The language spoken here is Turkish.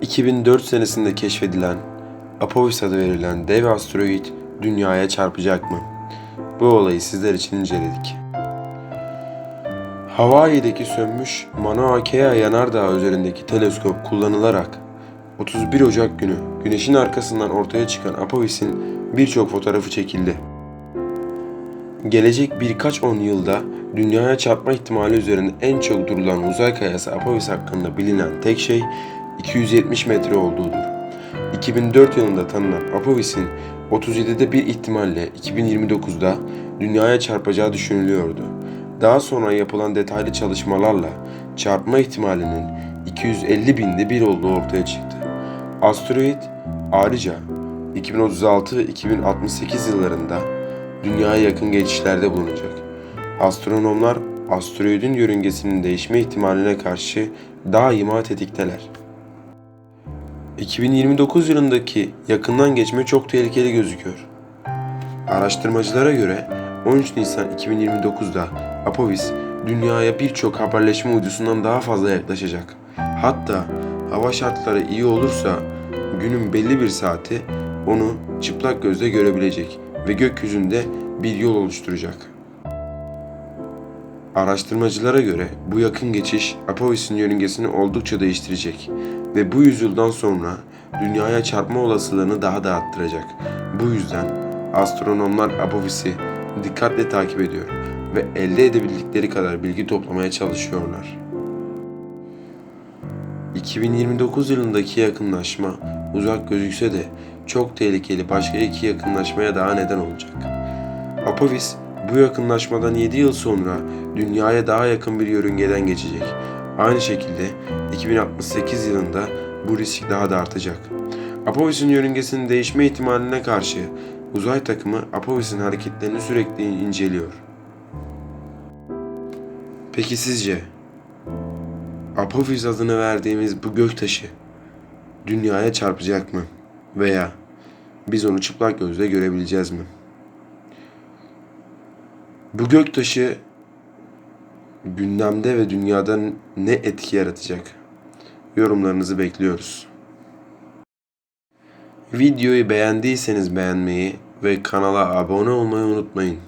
2004 senesinde keşfedilen Apophis adı verilen dev asteroid dünyaya çarpacak mı? Bu olayı sizler için inceledik. Hawaii'deki sönmüş Mauna Kea yanardağı üzerindeki teleskop kullanılarak 31 Ocak günü Güneş'in arkasından ortaya çıkan Apophis'in birçok fotoğrafı çekildi. Gelecek birkaç on yılda dünyaya çarpma ihtimali üzerinde en çok durulan uzay kayası Apophis hakkında bilinen tek şey 270 metre olduğudur. 2004 yılında tanınan Apophis'in 37'de bir ihtimalle 2029'da dünyaya çarpacağı düşünülüyordu. Daha sonra yapılan detaylı çalışmalarla çarpma ihtimalinin 250 binde bir olduğu ortaya çıktı. Asteroid ayrıca 2036-2068 yıllarında dünyaya yakın geçişlerde bulunacak. Astronomlar asteroidin yörüngesinin değişme ihtimaline karşı daima tetikteler. 2029 yılındaki yakından geçme çok tehlikeli gözüküyor. Araştırmacılara göre 13 Nisan 2029'da Apophis dünyaya birçok haberleşme uydusundan daha fazla yaklaşacak. Hatta hava şartları iyi olursa günün belli bir saati onu çıplak gözle görebilecek ve gökyüzünde bir yol oluşturacak. Araştırmacılara göre bu yakın geçiş Apophis'in yörüngesini oldukça değiştirecek ve bu yüzyıldan sonra dünyaya çarpma olasılığını daha da arttıracak. Bu yüzden astronomlar Apophis'i dikkatle takip ediyor ve elde edebildikleri kadar bilgi toplamaya çalışıyorlar. 2029 yılındaki yakınlaşma uzak gözükse de çok tehlikeli başka iki yakınlaşmaya daha neden olacak. Apophis bu yakınlaşmadan 7 yıl sonra dünyaya daha yakın bir yörüngeden geçecek. Aynı şekilde 2068 yılında bu risk daha da artacak. Apophis'in yörüngesinin değişme ihtimaline karşı uzay takımı Apophis'in hareketlerini sürekli inceliyor. Peki sizce Apophis adını verdiğimiz bu göktaşı dünyaya çarpacak mı? Veya biz onu çıplak gözle görebileceğiz mi? Bu göktaşı gündemde ve dünyada ne etki yaratacak? Yorumlarınızı bekliyoruz. Videoyu beğendiyseniz beğenmeyi ve kanala abone olmayı unutmayın.